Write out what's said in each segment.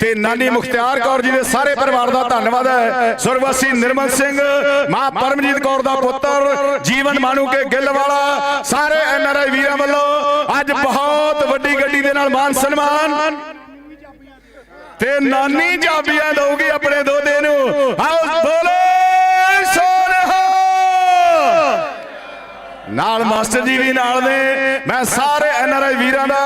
ਤੇ ਨਾਨੀ ਮੁਖਤਿਆਰ ਕੌਰ ਜੀ ਦੇ ਸਾਰੇ ਪਰਿਵਾਰ ਦਾ ਧੰਨਵਾਦ ਹੈ। ਸੁਰਗਵਾਸੀ ਨਿਰਮਲ ਸਿੰਘ ਮਾਂ ਪਰਮਜੀਤ ਕੌਰ ਦਾ ਪੁੱਤਰ ਜੀਵਨ ਮਾਨੂ ਕੇ ਗਿੱਲ ਵਾਲਾ ਸਾਰੇ ਐਨਆਰਆਈ ਵੀਰਾਂ ਵੱਲੋਂ ਅੱਜ ਬਹੁਤ ਵੱਡੀ ਗੱਡੀ ਦੇ ਨਾਲ ਮਾਨ ਸਨਮਾਨ। ਤੇ ਨਾਨੀ ਚਾਬੀਆਂ ਦਊਗੀ ਆਪਣੇ ਦੋਤੇ ਨੂੰ ਆਓ ਬੋਲੋ ਸੋਨਹਾ ਨਾਲ ਮਾਸਟਰ ਜੀ ਵੀ ਨਾਲ ਨੇ। ਮੈਂ ਸਾਰੇ ਐਨਆਰਆਈ ਵੀਰਾਂ ਦਾ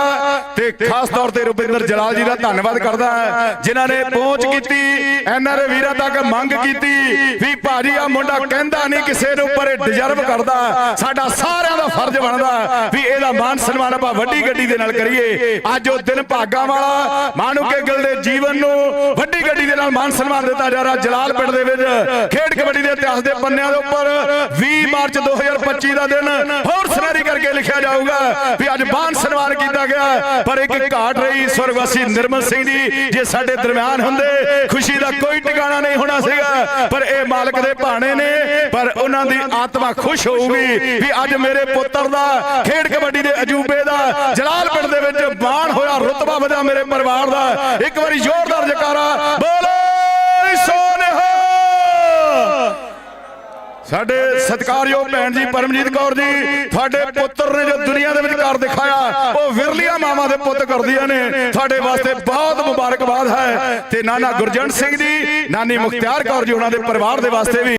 ਤੇ ਖਾਸ ਤੌਰ ਤੇ ਰੁਪਿੰਦਰ ਜਲਾਲ ਜੀ ਦਾ ਧੰਨਵਾਦ ਕਰਦਾ ਹਾਂ, ਜਿਨ੍ਹਾਂ ਨੇ ਪਹੁੰਚ ਕੀਤੀ ਐਨਆਰਆਈ ਵੀਰਾਂ ਤੱਕ ਮੰਗ ਕੀਤੀ ਵੀ ਭਾਜੀ ਆ ਮੁੰਡਾ ਕਹਿੰਦਾ ਨਹੀਂ ਕਿਸੇ ਨੂੰ ਪਰ ਇਹ ਡਿਜ਼ਰਵ ਕਰਦਾ। ਸਾਡਾ ਸਾਰਾ ਫਰਜ਼ ਬਣਦਾ ਵੀ ਇਹਦਾ ਮਾਨ ਸਨਮਾਨ ਆਪਾਂ ਵੱਡੀ ਗੱਡੀ ਦੇ ਨਾਲ ਕਰੀਏ। ਅੱਜ ਉਹ ਦਿਨ ਭਾਗਾ ਵਾਲਾ ਮਾਨੂ ਕੇ ਦੇ ਜੀਵਨ ਨੂੰ ਵੱਡੀ ਗੱਡੀ ਦੇ ਨਾਲ ਮਾਨ ਸਨਮਾਨ ਦਿੱਤਾ ਜਾ ਰਿਹਾ ਜਲਾਲ ਪਿੰਡ ਦੇ ਵਿੱਚ। ਖੇਡ ਕਬੱਡੀ ਦੇ ਇਤਿਹਾਸ ਦੇ ਪੰਨਿਆਂ ਦੇ ਉੱਪਰ 20 ਮਾਰਚ 2025 ਦਾ ਦਿਨ ਹੋਰ ਸੁਨਹਿਰੀ ਕਰਕੇ ਲਿਖਿਆ ਜਾਊਗਾ ਵੀ ਅੱਜ ਮਾਨ ਸਨਮਾਨ ਕੀਤਾ ਗਿਆ। ਪਰ ਇੱਕ ਘਾਟ ਰਹੀ ਸਵਰਗਵਾਸੀ ਨਿਰਮਲ ਸਿੰਘ ਜੀ, ਜੇ ਸਾਡੇ ਦਰਮਿਆਨ ਹੁੰਦੇ, ਖੁਸ਼ੀ ਦਾ ਕੋਈ ਟਿਕਾਣਾ ਨਹੀਂ ਹੋਣਾ ਸੀਗਾ। ਪਰ ਇਹ ਮਾਲਕ ਦੇ ਭਾਣੇ ਨੇ ਪਰ ਉਹਨਾਂ ਦੀ ਆਤਮਾ ਖੁਸ਼ ਹੋਊਗੀ ਵੀ ਅੱਜ ਮੇਰੇ ਪੁੱਤਰ ਦਾ, ਖੇਡ ਕਬੱਡੀ ਦੇ ਅਜੂਬੇ ਦਾ, ਜਲਾਲ ਪਿੰਡ ਦੇ ਵਿੱਚ ਬਾਣ ਹੋਇਆ ਰੁਤਬਾ ਵਧਿਆ ਮੇਰੇ ਪਰਿਵਾਰ ਦਾ। ਇੱਕ ਵਾਰੀ ਜ਼ੋਰਦਾਰ ਜਕਾਰਾ, ਬੋਲੋ ਸਾਡੇ ਸਤਿਕਾਰਯੋਗ ਭੈਣ ਜੀ ਪਰਮਜੀਤ ਕੌਰ ਜੀ, ਤੁਹਾਡੇ ਪੁੱਤਰ ਨੇ ਜੋ ਦੁਨੀਆ ਦੇ ਵਿੱਚ ਕਰ ਦਿਖਾਇਆ, ਉਹ ਵਿਰਲੀਆਂ ਮਾਵਾਂ ਦੇ ਪੁੱਤ ਕਰਦੀਆਂ ਨੇ। ਤੁਹਾਡੇ ਵਾਸਤੇ ਬਹੁਤ ਮੁਬਾਰਕਬਾਦ ਹੈ। ਤੇ ਨਾਨਾ ਗੁਰਜੰਟ ਸਿੰਘ ਜੀ, ਨਾਨੀ ਮੁਖਤਿਆਰ ਕੌਰ ਜੀ ਉਹਨਾਂ ਦੇ ਪਰਿਵਾਰ ਦੇ ਵਾਸਤੇ ਵੀ।